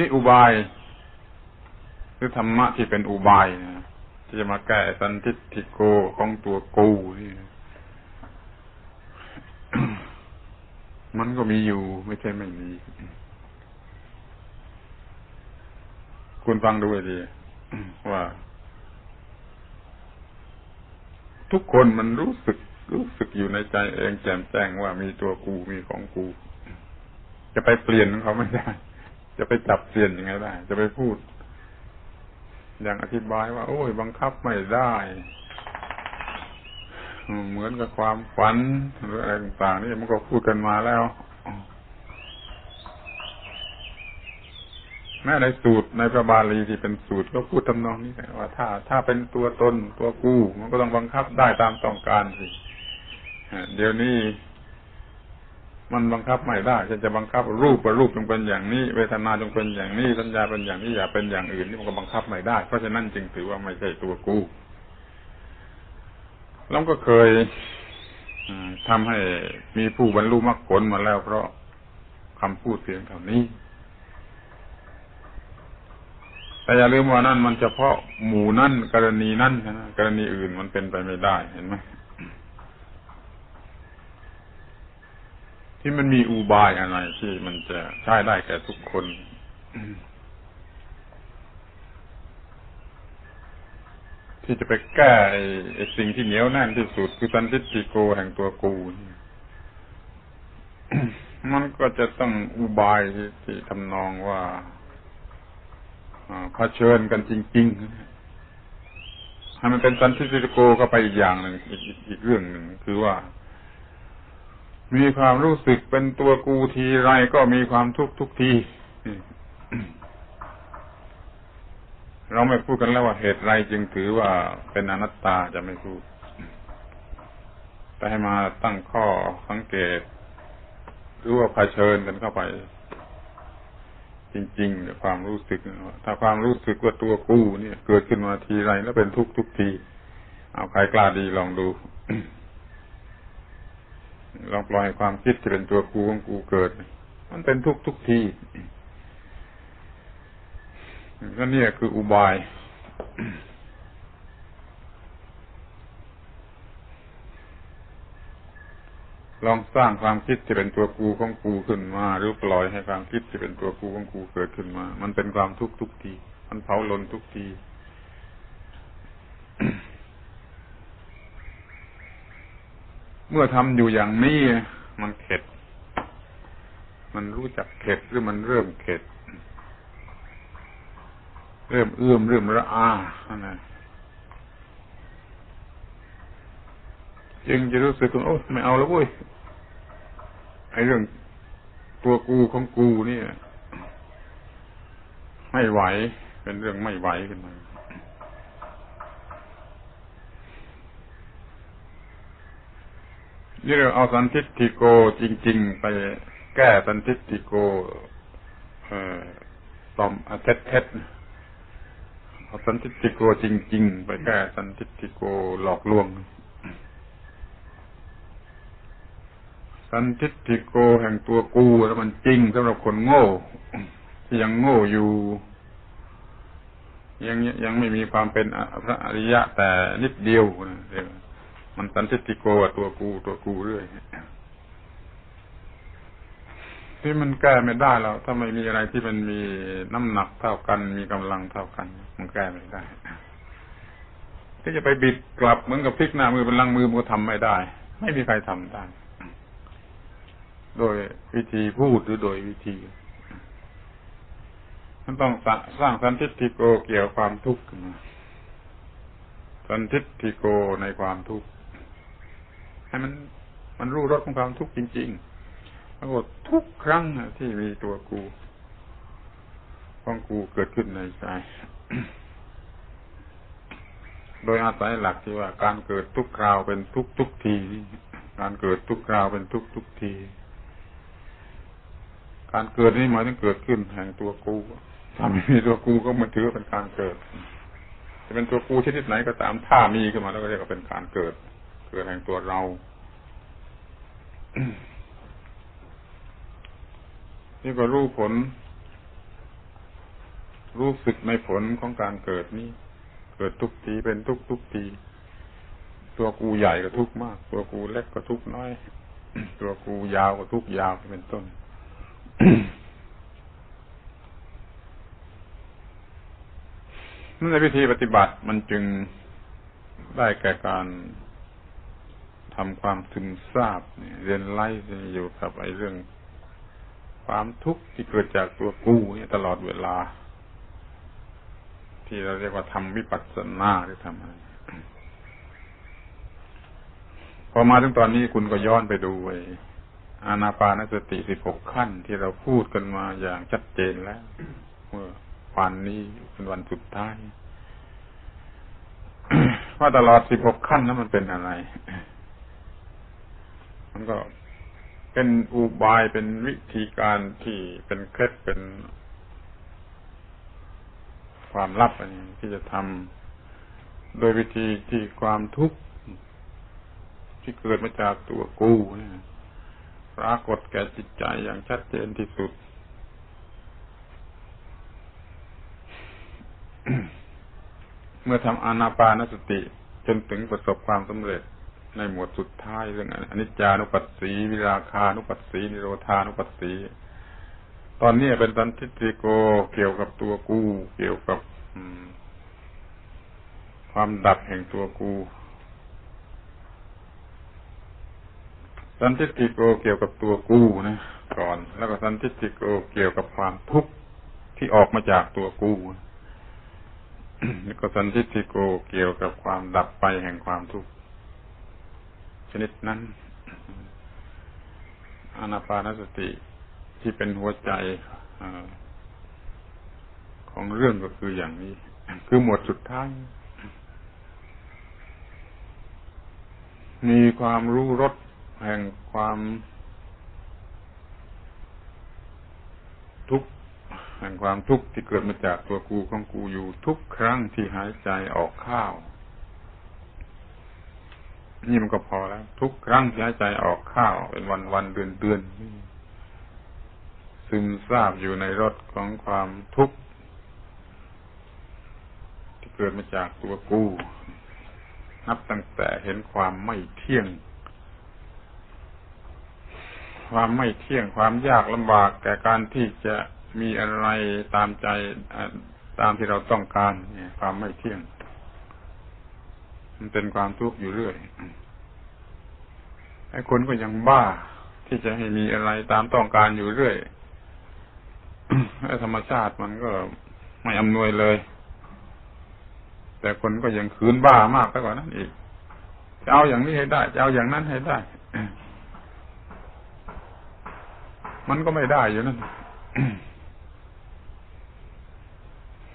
ที่อุบายหรือธรรมะที่เป็นอุบายนะที่จะมาแก้สันทิฏฐิโกของตัวกูนี่มันก็มีอยู่ไม่ใช่ไม่มี คุณฟังดูให้ดีว่า ทุกคนมันรู้สึก รู้สึกอยู่ในใจเองแจ่มแจ้งว่ามีตัวกูมีของกู จะไปเปลี่ยนของเขาไม่ได้ จะไปจับเปลี่ยนยังไงได้ จะไปพูด อย่างอธิบายว่า โอ้ยบังคับไม่ได้เหมือนกับความฝันหรืออะไรต่างๆนี่มันก็พูดกันมาแล้วแม้ในสูตรในพระบาลีที่เป็นสูตรก็พูดทำนองนี้ว่า ถ้าถ้าเป็นตัวตนตัวกู้มันก็ต้องบังคับได้ตามต้องการสิเดี๋ยวนี้ มันบังคับไม่ได้ฉันจะบังคับรูปว่ารูปจงเป็นอย่างนี้ เวทนาจงเป็นอย่างนี้สัญญาเป็นอย่างนี้อย่าเป็นอย่างอื่นนี่มันก็บังคับไม่ได้ เพราะฉะนั้นจึงถือว่าไม่ใช่ตัวกูเราก็เคยทำให้มีผู้บรรลุมรรคผลมาแล้ว เพราะคำพูดเพียงเท่านี้ แต่อย่าลืมว่านั่นมันเฉพาะหมู่นั่นกรณีนั่นนะกรณีอื่นมันเป็นไปไม่ได้เห็นไหม ที่มันมีอุบายอะไรที่มันจะใช้ได้แก่ทุกคน ที่จะไปแก้ไอ้สิ่งที่เหนียวแน่นที่สุดคือสันติติโกแห่งตัวกูมันก็จะต้องอุบายที่ทำนองว่าเผชิญกันจริงๆให้มันเป็นสันติติโกก็ไปอีกอย่างหนึ่งอีกอีกเรื่องหนึ่งคือว่า มีความรู้สึกเป็นตัวกูทีไรก็มีความทุกข์ทุกทีเราไม่พูดกันแล้วว่าเหตุไรจึงถือว่าเป็นอนัตตาจะไม่พูด แต่ให้มาตั้งข้อสังเกตหรือว่าเผชิญกันเข้าไป จริงๆความรู้สึก ถ้าความรู้สึกว่าตัวกู้เนี่ย เกิดขึ้นมาทีไรแล้วเป็นทุกทุกที เอาใครกล้าดีลองดู ลองปล่อยความคิดที่เป็นตัวกูของกูเกิด มันเป็นทุกทุกทีก็เนี่ยคืออุบาย ลองสร้างความคิดที่เป็นตัวกูของกูขึ้นมาหรือปล่อยให้ความคิดที่เป็นตัวกูของกูเกิดขึ้นมา มันเป็นความทุกข์ทุกที มันเผาลนทุกที เมื่อทำอยู่อย่างนี้ มันเข็ด มันรู้จักเข็ดหรือมันเริ่มเข็ด เริ่มเอื้อมเริ่มระอานะจึงจะรู้สึกว่าโอ้ไม่เอาแล้วเว้ยไอ้เรื่องตัวกูของกูนี่ไม่ไหว เป็นเรื่องไม่ไหวขึ้นมา นี่เราเอาสันทิฏฐิโกจริง ๆ ไปแก้สันทิฏฐิโกเอ่อตอมเท็ดเอาสันติติโกจริง ๆ ไปแก้สันติติโกหลอกลวง สันติติโกแห่งตัวกูแล้วมันจริงสำหรับคนโง่ที่ยังโง่อยู่ ยังยังไม่มีความเป็นพระอริยะแต่นิดเดียว มันสันติติโกตัวกูตัวกูเรื่อยที่มันแก้ไม่ได้แล้วถ้าไม่มีอะไรที่มันมีน้ำหนักเท่ากัน มีกำลังเท่ากัน มันแก้ไม่ได้ที่จะไปบิดกลับเหมือนกับพลิกหน้ามือเป็นลังมือมันก็ทำไม่ได้ ไม่มีใครทำได้โดยวิธีพูดหรือโดยวิธีมันต้องสร้างสันทิฏฐิโกเกี่ยวความทุกข์สันทิฏฐิโกในความทุกข์ ให้มันมันรู้รสของความทุกข์จริงๆปรากฏทุกครั้งที่มีตัวกูของกูเกิดขึ้นในใจ โดยอาศัยหลักที่ว่า การเกิดทุกคราวเป็นทุกทุกที การเกิดทุกคราวเป็นทุกทุกที การเกิดนี่หมายถึงเกิดขึ้นแห่งตัวกูถ้าไม่มีตัวกูก็มันถือเป็นการเกิด จะเป็นตัวกูชนิดไหนก็ตามถ้ามีขึ้นมาแล้วก็เรียกว่าเป็นการเกิด เกิดแห่งตัวเรานี่ก็รู้ผล รู้สึกในผลของการเกิดนี้เกิดทุกทีเป็นทุกทุกทีตัวกูใหญ่ก็ทุกมาก ตัวกูเล็กก็ทุกน้อย ตัวกูยาวก็ทุกยาวเป็นต้นนั่นในวิธีปฏิบัติมันจึงได้แก่การ ทำความซึมซาบเรียนไล่อยู่กับไอ้เรื่อง ความทุกข์ที่เกิดจากตัวกูเนี่ยตลอดเวลา ที่เราเรียกว่าทำวิปัสสนาหรือทำอะไรพอมาถึงตอนนี้คุณก็ย้อนไปดูไอ้อานาปานสติสิบหกขั้นที่เราพูดกันมาอย่างชัดเจนแล้ว เมื่อวันนี้เป็นวันสุดท้ายว่าตลอดสิบหกขั้นนั้นมันเป็นอะไร มันก็เป็นอุบายเป็นวิธีการที่เป็นเคล็ดเป็น ความลับอะไรที่จะทำโดยวิธีที่ความทุกข์ที่เกิดมาจากตัวกูเนี่ยปรากฏแก่จิตใจอย่างชัดเจนที่สุด เมื่อทำอานาปานสติจนถึงประสบความสำเร็จ ในหมวดสุดท้ายเรื่องอนิจจานุปัสสี วิราคานุปัสสีนิโรธานุปัสสี ตอนนี้เป็นสันทิติโกเกี่ยวกับตัวกู เกี่ยวกับความดับแห่งตัวกู สันทิติโกเกี่ยวกับตัวกูนะก่อน แล้วก็สันทิติโกเกี่ยวกับความทุกข์ที่ออกมาจากตัวกูแล้วก็สันทิติโกเกี่ยวกับความดับไปแห่งความทุกข์ ชนิดนั้นอานาปานสติที่เป็นหัวใจของเรื่องก็คืออย่างนี้ คือหมวดสุดท้าย มีความรู้รสแห่งความทุกข์แห่งความทุกข์ที่เกิดมาจากตัวกูของกูอยู่ทุกครั้งที่หายใจออกข้าว นี่มันก็พอแล้ว ทุกครั้งที่หายใจออกข้าวเป็นวันวันเดือนเดือนซึมซาบอยู่ในรถของความทุกข์ที่เกิดมาจากตัวกูนับตั้งแต่เห็นความไม่เที่ยง ความไม่เที่ยงความยากลำบากแก่การที่จะมีอะไรตามใจตามที่เราต้องการ เนี่ย ความไม่เที่ยง มันเป็นความทุกข์อยู่เรื่อยไอ้คนก็ยังบ้าที่จะให้มีอะไรตามต้องการอยู่เรื่อยไอ้ธรรมชาติมันก็ไม่อำนวยเลย แต่คนก็ยังคืนบ้ามากไปกว่านั้นอีกจะเอาอย่างนี้ให้ได้จะเอาอย่างนั้นให้ได้ มันก็ไม่ได้อยู่นั่น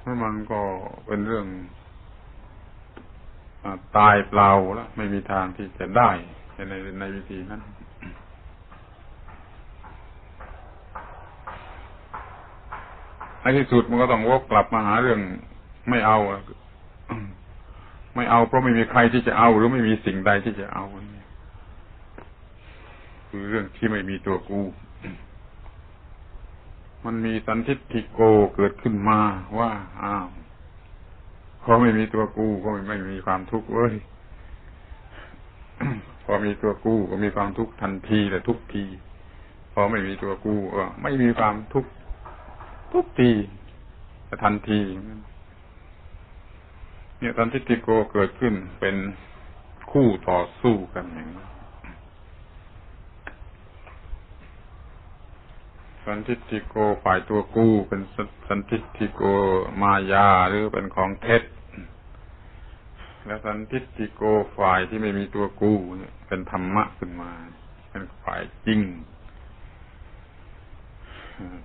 เพราะมันก็เป็นเรื่อง ตายเปล่าแล้วไม่มีทางที่จะได้ในในวิธีนั้นในที่สุดมันก็ต้องวกกลับมาหาเรื่องไม่เอา ไม่เอาเพราะไม่มีใครที่จะเอาหรือไม่มีสิ่งใดที่จะเอาคือเรื่องที่ไม่มีตัวกู มันมีสันทิฏฐิโกเกิดขึ้นมาว่าอ้าว พอไม่มีตัวกูก็ไม่มีความทุกข์เว้ยพอมีตัวกู้ก็มีความทุกข์ทันทีแต่ทุกที พอไม่มีตัวกู้ก็ไม่มีความทุกข์ทุกทีแต่ทันที เนี่ยตันทิติโกเกิดขึ้นเป็นคู่ต่อสู้กันอย่างนี้ สันทิติโกฝ่ายตัวกู้ เป็นสันทิติโกมายาหรือเป็นของเท็จ และสันทิติโกฝ่ายที่ไม่มีตัวกู้เนี่ยเป็นธรรมะขึ้นมา เป็นฝ่ายจริง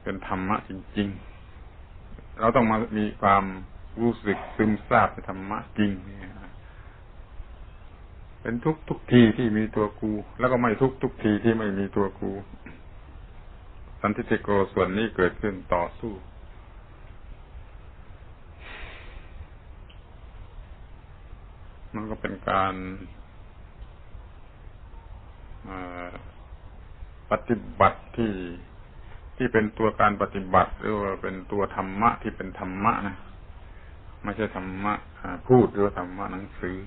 เป็นธรรมะจริง ๆ เราต้องมามีความรู้สึกซึมซาบในธรรมะจริงเป็นทุกทุกทีที่มีตัวกู แล้วก็ไม่ทุกทุกทีที่ไม่มีตัวกู สันติโกส่วนนี้เกิดขึ้นต่อสู้ มันก็เป็นการปฏิบัติที่ที่เป็นตัวการปฏิบัติ หรือว่าเป็นตัวธรรมะที่เป็นธรรมะนะ ไม่ใช่ธรรมะพูดหรือว่าธรรมะหนังสือ